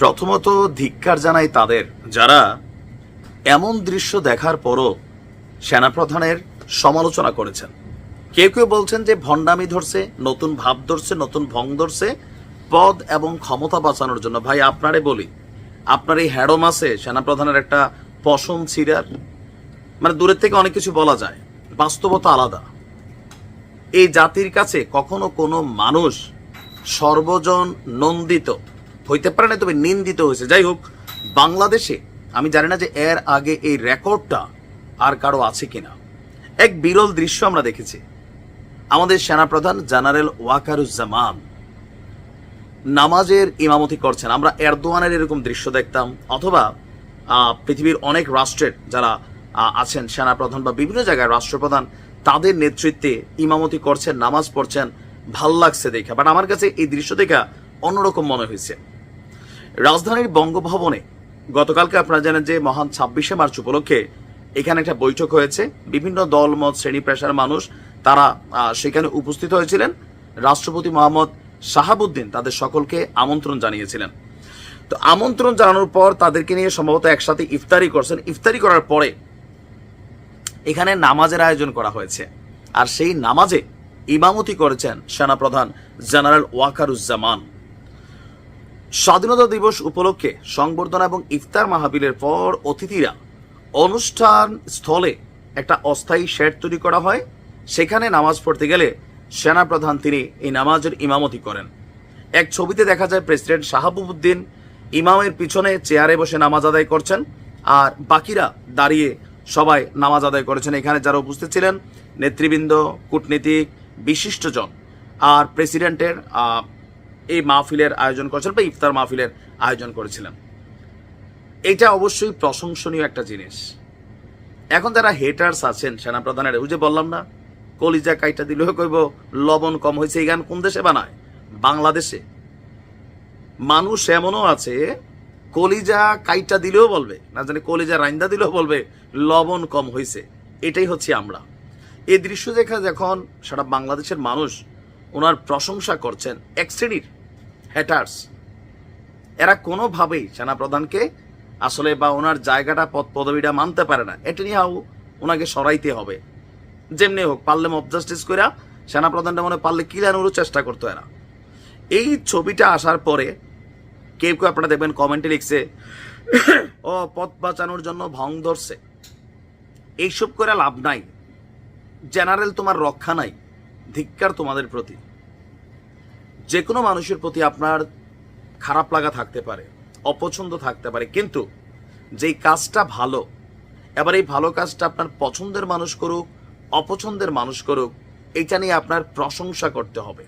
প্রথমত ধিক্কার জানাই তাদের, যারা এমন দৃশ্য দেখার পরও সেনাপ্রধানের সমালোচনা করেছেন। কেউ কেউ বলছেন যে ভণ্ডামি ধরছে, নতুন ভাব ধরছে, নতুন ভং ধরছে, পদ এবং ক্ষমতা বাঁচানোর জন্য। ভাই, আপনারে বলি, আপনার এই হ্যাডম আছে, সেনাপ্রধানের একটা পশম ছিঁড়ার মানে দূরের থেকে অনেক কিছু বলা যায়, বাস্তবতা আলাদা। এই জাতির কাছে কখনো কোনো মানুষ সর্বজন নন্দিত হইতে পারে না, তবে নিন্দিত হয়েছে। যাই হোক, বাংলাদেশে আমি জানি না যে এর আগে এই রেকর্ডটা আর কারও আছে কিনা। এক বিরল দৃশ্য আমরা দেখেছি। আমাদের সেনাপ্রধান জেনারেল ওয়াকারুজ্জামান নামাজের ইমামতি করছেন। আমরা এরদোয়ানের এরকম দৃশ্য দেখতাম, অথবা পৃথিবীর অনেক রাষ্ট্রের যারা আছেন, সেনাপ্রধান বা বিভিন্ন জায়গায় রাষ্ট্রপ্রধান, তাদের নেতৃত্বে ইমামতি করছেন, নামাজ পড়ছেন, ভালো লাগছে দেখা। বাট আমার কাছে এই দৃশ্য দেখা অন্যরকম মনে হয়েছে। রাজধানীর বঙ্গভবনে গতকালকে আপনারা জানেন যে মহান ছাব্বিশে মার্চ উপলক্ষে এখানে একটা বৈঠক হয়েছে। বিভিন্ন দলমত শ্রেণি, পেশার মানুষ তারা সেখানে উপস্থিত হয়েছিলেন। রাষ্ট্রপতি মোহাম্মদ শাহাবুদ্দিন তাদের সকলকে আমন্ত্রণ জানিয়েছিলেন। তো আমন্ত্রণ জানানোর পর তাদেরকে নিয়ে সম্ভবত একসাথে ইফতারি করছেন। ইফতারি করার পরে এখানে নামাজের আয়োজন করা হয়েছে। আর সেই নামাজে ইমামতি করেছেন সেনাপ্রধান জেনারেল ওয়াকারুজ্জামান। স্বাধীনতা দিবস উপলক্ষে সংবর্ধনা এবং ইফতার মাহফিলের পর অতিথিরা অনুষ্ঠান স্থলে একটা অস্থায়ী শেড তৈরি করা হয়। সেখানে নামাজ পড়তে গেলে সেনাপ্রধান তিনি এই নামাজের ইমামতি করেন। এক ছবিতে দেখা যায় প্রেসিডেন্ট শাহাবুদ্দিন ইমামের পিছনে চেয়ারে বসে নামাজ আদায় করছেন আর বাকিরা দাঁড়িয়ে সবাই নামাজ আদায় করেছেন। এখানে যারা উপস্থিত ছিলেন, নেতৃবৃন্দ, কূটনীতিক, বিশিষ্টজন আর প্রেসিডেন্টের এই মাহফিলের আয়োজন করেছিলেন বা ইফতার মাহফিলের আয়োজন করেছিলাম এটা অবশ্যই প্রশংসনীয় একটা জিনিস। এখন যারা হেটার্স আছেন, সেনাপ্রধানের, ওই যে বললাম না, কলিজা কাইটা দিলেও কইব, লবণ কম হয়েছে, এই গান কোন দেশে বানায়? বাংলাদেশে। মানুষ এমনও আছে, কলিজা কাইটা দিলেও বলবে, না জানি কলিজা রাইন্দা দিলেও বলবে, লবণ কম হয়েছে। এটাই হচ্ছে আমরা। এই দৃশ্য দেখা যখন সারা বাংলাদেশের মানুষ প্রশংসা করছেন এক শ্রেণির হ্যাটার্স এরা কোনোভাবেই সেনাপ্রধানকে আসলে বা ওনার জায়গাটা, পদ, পদবিটা মানতে পারে না। এটা নিয়ে ওনাকে সরাইতে হবে। যেমনি হোক, পারলে মব জাস্টিস করে সেনাপ্রধানটা মনে পারলে কিলানোরও চেষ্টা করতো এরা। এই ছবিটা আসার পরে কেউ কেউ আপনারা দেখবেন কমেন্টে লিখছে, ও, পথ বাঁচানোর জন্য ভং ধরছে। এইসব করে লাভ নাই। জেনারেল তোমার রক্ষা নাই। ধিক্কার তোমাদের প্রতি। যে কোনো মানুষের প্রতি আপনার খারাপ লাগা থাকতে পারে, অপছন্দ থাকতে পারে, কিন্তু যেই কাজটা ভালো, এবার এই ভালো কাজটা আপনার পছন্দের মানুষ করুক, অপছন্দের মানুষ করুক, এটা নিয়ে আপনার প্রশংসা করতে হবে।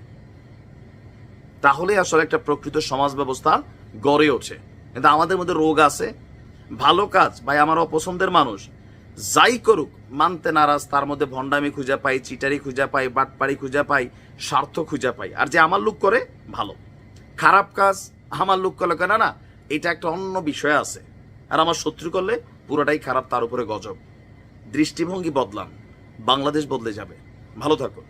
তাহলে আসলে একটা প্রকৃত সমাজ ব্যবস্থা গড়ে ওঠে। কিন্তু আমাদের মধ্যে রোগ আছে। ভালো কাজ, ভাই, আমার অপছন্দের মানুষ যাই করুক, মানতে নারাজ, তার মধ্যে ভণ্ডামি খুঁজে পাই, চিটারি খুঁজে পাই, বাটপাড়ি খুঁজে পাই, স্বার্থ খুঁজে পাই। আর যে আমার লোক করে, ভালো। খারাপ কাজ আমার লোক করলে কেন? না এটা একটা অন্য বিষয় আছে। আর আমার শত্রু করলে পুরোটাই খারাপ, তার উপরে গজব। দৃষ্টিভঙ্গি বদলান। বাংলাদেশ বদলে যাবে। ভালো থাকুন।